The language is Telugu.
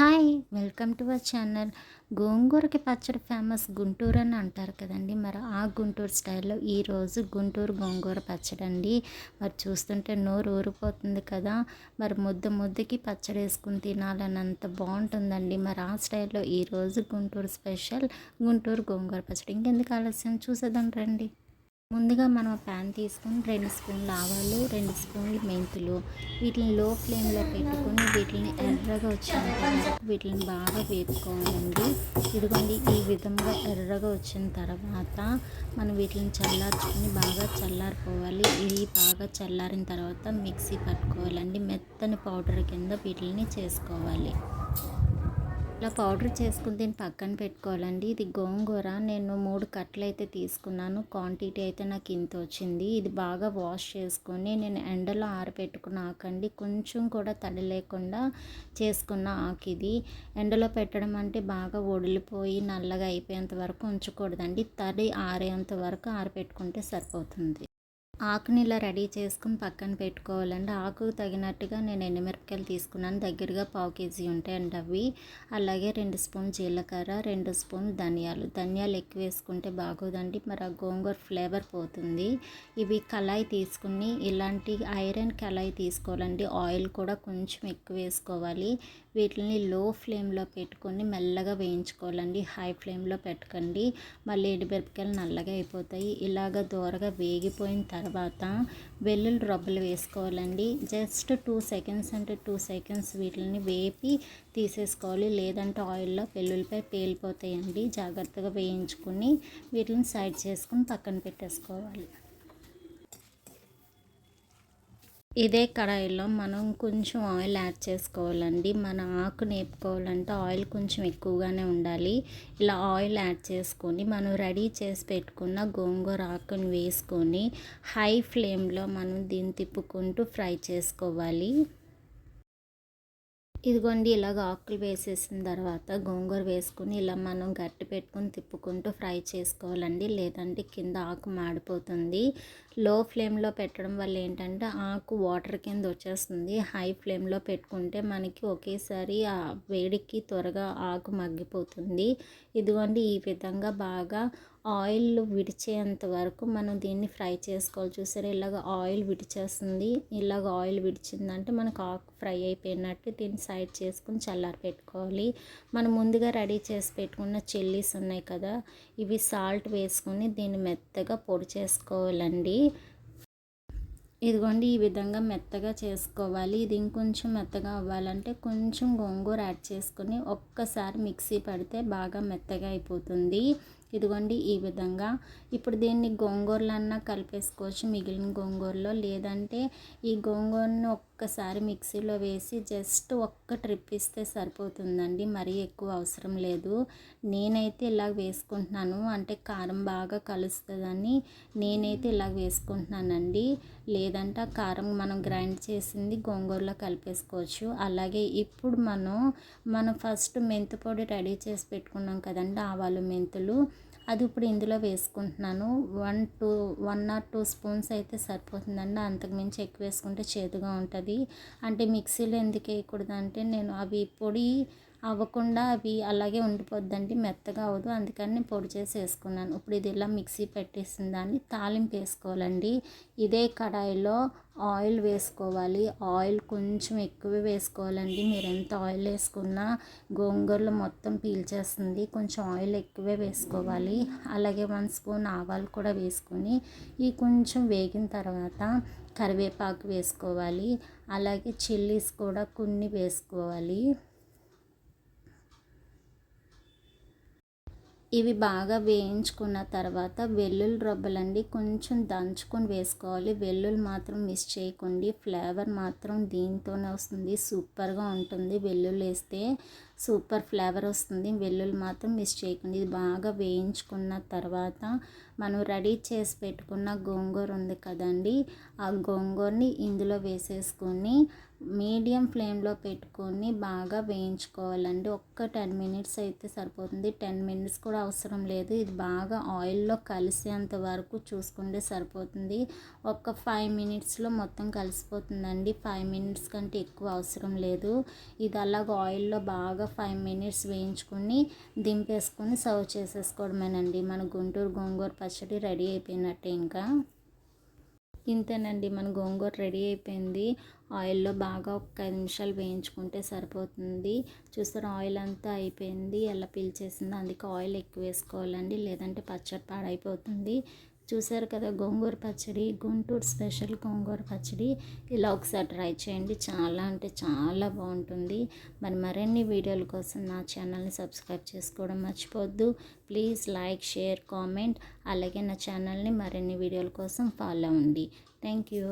Hi welcome to our channel. గోంగూరకి పచ్చడి ఫేమస్ గుంటూరు అని అంటారు కదండి. మరి ఆ గుంటూరు స్టైల్లో ఈరోజు గుంటూరు గోంగూర పచ్చడి అండి. మరి చూస్తుంటే నోరు ఊరిపోతుంది కదా. మరి ముద్ద ముద్దకి పచ్చడి వేసుకుని తినాలని అంత బాగుంటుందండి. మరి ఆ స్టైల్లో ఈరోజు గుంటూరు స్పెషల్ గుంటూరు గోంగూర పచ్చడి. ఇంకెందుకు ఆలస్యం? చూసేదాం రండి. ముందుగా మనం ప్యాన్ తీసుకొని రెండు స్పూన్లు ఆవాలు రెండు స్పూన్లు మెంతులు వీటిని లో ఫ్లేమ్లో పెట్టుకొని వీటిని ఎర్రగా వచ్చిన తర్వాత వీటిని బాగా వేపుకోవాలండి. ఇదిగోండి ఈ విధంగా ఎర్రగా వచ్చిన తర్వాత మనం వీటిని చల్లార్చుకొని బాగా చల్లారిపోవాలి. ఇది బాగా చల్లారిన తర్వాత మిక్సీ పట్టుకోవాలండి. మెత్తని పౌడర్ కింద వీటిని చేసుకోవాలి. ఇలా పౌడర్ చేసుకుని దీన్ని పక్కన పెట్టుకోవాలండి. ఇది గోంగూర. నేను మూడు కట్టలు అయితే తీసుకున్నాను. క్వాంటిటీ అయితే నాకు ఇంత వచ్చింది. ఇది బాగా వాష్ చేసుకొని నేను ఎండలో ఆరబెట్టుకున్న ఆకండి. కొంచెం కూడా తడి లేకుండా చేసుకున్న ఆకు ఇది. ఎండలో పెట్టడం అంటే బాగా ఒడిలిపోయి నల్లగా అయిపోయేంత వరకు ఉంచకూడదండి. తడి ఆరేంత వరకు ఆరబెట్టుకుంటే సరిపోతుంది. ఆకుని రెడీ చేసుకుని పక్కన పెట్టుకోవాలండి. ఆకు తగినట్టుగా నేను ఎండుమిరపకాయలు తీసుకున్నాను. దగ్గరగా పావు కేజీ ఉంటాయండి అవి. అలాగే రెండు స్పూన్ జీలకర్ర రెండు స్పూన్ ధనియాలు. ధనియాలు ఎక్కువ వేసుకుంటే బాగోదండి. మరి ఆ గోంగూర ఫ్లేవర్ పోతుంది. ఇవి కళాయి తీసుకుని ఇలాంటి ఐరన్ కళాయి తీసుకోవాలండి. ఆయిల్ కూడా కొంచెం ఎక్కువ వేసుకోవాలి. వీటిని లో ఫ్లేమ్లో పెట్టుకొని మెల్లగా వేయించుకోవాలండి. హై ఫ్లేమ్లో పెట్టకండి. మళ్ళీ ఎండుమిరపకాయలు నల్లగా అయిపోతాయి. ఇలాగ దూరగా వేగిపోయిన తర్వాత వెల్లుల్లి రబ్బలు వేసుకోవాలండి. జస్ట్ టూ సెకండ్స్ అంటే టూ సెకండ్స్ వీటిని వేపి తీసేసుకోవాలి. లేదంటే ఆయిల్లో వెల్లుల్లిపై పేలిపోతాయండి. జాగ్రత్తగా వేయించుకొని వీటిని సైడ్ చేసుకుని పక్కన పెట్టేసుకోవాలి. ఇదే కడాయిలో మనం కొంచెం ఆయిల్ యాడ్ చేసుకోవాలండి. మన ఆకు నేపుకోవాలంటే ఆయిల్ కొంచెం ఎక్కువగానే ఉండాలి. ఇలా ఆయిల్ యాడ్ చేసుకొని మనం రెడీ చేసి పెట్టుకున్న గోంగూర ఆకుని వేసుకొని హై ఫ్లేమ్లో మనం దీన్ని తిప్పుకుంటూ ఫ్రై చేసుకోవాలి. ఇదిగోండి ఇలాగ ఆకులు వేసేసిన తర్వాత గోంగూర వేసుకుని ఇలా మనం గట్టి పెట్టుకొని తిప్పుకుంటూ ఫ్రై చేసుకోవాలండి. లేదంటే కింద ఆకు మాడిపోతుంది. లో ఫ్లేమ్లో పెట్టడం వల్ల ఏంటంటే ఆకు వాటర్ కింద వచ్చేస్తుంది. హై ఫ్లేమ్లో పెట్టుకుంటే మనకి ఒకేసారి ఆ వేడికి త్వరగా ఆకు మగ్గిపోతుంది. ఇదిగోండి ఈ విధంగా బాగా ఆయిల్ విడిచేంత వరకు మనం దీన్ని ఫ్రై చేసుకోవాలి. చూసారా? ఇలాగ ఆయిల్ విడిచేస్తుంది. ఇలాగ ఆయిల్ విడిచిందంటే మనకు ఆకు ఫ్రై అయిపోయినట్టు దీన్ని సైడ్ చేసుకుని చల్లారి పెట్టుకోవాలి. మనం ముందుగా రెడీ చేసి పెట్టుకున్న చిల్లీస్ ఉన్నాయి కదా ఇవి సాల్ట్ వేసుకుని దీన్ని మెత్తగా పొడి చేసుకోవాలండి. ఇదిగోండి ఈ విధంగా మెత్తగా చేసుకోవాలి. ఇది ఇంకొంచెం మెత్తగా అవ్వాలంటే కొంచెం గోంగూర యాడ్ చేసుకొని ఒక్కసారి మిక్సీ పడితే బాగా మెత్తగా అయిపోతుంది. ఇదిగోండి ఈ విధంగా. ఇప్పుడు దీన్ని గోంగూరలన్నా కలిపేసుకోవచ్చు మిగిలిన గోంగూరలో. లేదంటే ఈ గోంగూరను ఒక్కసారి మిక్సీలో వేసి జస్ట్ ఒక్క ట్రిప్ ఇస్తే సరిపోతుందండి. మరీ ఎక్కువ అవసరం లేదు. నేనైతే ఇలా వేసుకుంటున్నాను. అంటే కారం బాగా కలుస్తుందని నేనైతే ఇలా వేసుకుంటున్నానండి. లేదంటే ఆ కారం మనం గ్రైండ్ చేసింది గోంగూరలో కలిపేసుకోవచ్చు. అలాగే ఇప్పుడు మనం మనం ఫస్ట్ మెంతి పొడి రెడీ చేసి పెట్టుకున్నాం కదండి ఆవాలు మెంతులు. అది ఇప్పుడు ఇందులో వేసుకుంటున్నాను. One two one or two spoons అయితే సరిపోతుందండి. అంతకుమించి ఎక్కువ వేసుకుంటే చేదుగా ఉంటుంది. అంటే మిక్సీలో ఎందుకు వేయకూడదు అంటే నేను అవి పొడి అవ్వకుండా అవి అలాగే ఉండిపోద్దండి మెత్తగా అవ్వదు. అందుకని నేను పొడి చేసి వేసుకున్నాను. ఇప్పుడు ఇది ఇలా మిక్సీ పెట్టేసిన దాన్ని తాలింపు వేసుకోవాలండి. ఇదే కడాయిలో ఆయిల్ వేసుకోవాలి. ఆయిల్ కొంచెం ఎక్కువ వేసుకోవాలండి. మీరు ఎంత ఆయిల్ వేసుకున్నా గోంగూరలు మొత్తం పీల్చేస్తుంది. కొంచెం ఆయిల్ ఎక్కువే వేసుకోవాలి. అలాగే వన్ స్పూన్ ఆవాలు కూడా వేసుకొని ఈ కొంచెం వేగిన తర్వాత కరివేపాకు వేసుకోవాలి. అలాగే చిల్లీస్ కూడా కొన్ని వేసుకోవాలి. ఇవి బాగా వేయించుకున్న తర్వాత వెల్లుల్లి రొబ్బలండి కొంచెం దంచుకొని వేసుకోవాలి. వెల్లుల్లి మాత్రం మిస్ చేయకండి. ఫ్లేవర్ మాత్రం దీంతోనే వస్తుంది. సూపర్గా ఉంటుంది వెల్లుల్లి వేస్తే. సూపర్ ఫ్లేవర్ వస్తుంది. వెల్లుల్లి మాత్రం మిస్ చేయకుండా. ఇది బాగా వేయించుకున్న తర్వాత మనం రెడీ చేసి పెట్టుకున్న గోంగూర ఉంది కదండి. ఆ గోంగూరని ఇందులో వేసేసుకొని మీడియం ఫ్లేమ్లో పెట్టుకొని బాగా వేయించుకోవాలండి. ఒక్క టెన్ మినిట్స్ అయితే సరిపోతుంది. టెన్ మినిట్స్ కూడా అవసరం లేదు. ఇది బాగా ఆయిల్లో కలిసేంత వరకు చూసుకుంటే సరిపోతుంది. ఒక ఫైవ్ మినిట్స్లో మొత్తం కలిసిపోతుందండి. ఫైవ్ మినిట్స్ కంటే ఎక్కువ అవసరం లేదు. ఇది అలాగ ఆయిల్లో బాగా ఫైవ్ మినిట్స్ వేయించుకొని దింపేసుకొని సర్వ్ చేసేసుకోవడమేనండి. మన గుంటూరు గోంగూర పచ్చడి రెడీ అయిపోయినట్టే ఇంకా. ఇంతేనండి మన గోంగూర రెడీ అయిపోయింది. ఆయిల్లో బాగా ఒక ఐదు నిమిషాలు వేయించుకుంటే సరిపోతుంది. చూస్తారు ఆయిల్ అంతా అయిపోయింది ఎలా పీల్చేసింది అందుకే ఆయిల్ ఎక్కువ వేసుకోవాలండి. లేదంటే పచ్చడి పాడైపోతుంది. చూసారు కదా గోంగూర పచ్చడి గుంటూరు స్పెషల్ గోంగూర పచ్చడి. ఇలా ఒకసారి ట్రై చేయండి. చాలా అంటే చాలా బాగుంటుంది. మరి మరిన్ని వీడియోల కోసం నా ఛానల్ని సబ్స్క్రైబ్ చేసుకోవడం మర్చిపోవద్దు. ప్లీజ్ లైక్ షేర్ కామెంట్ అలాగే నా ఛానల్ని మరిన్ని వీడియోల కోసం ఫాలో అవ్వండి. Thank you.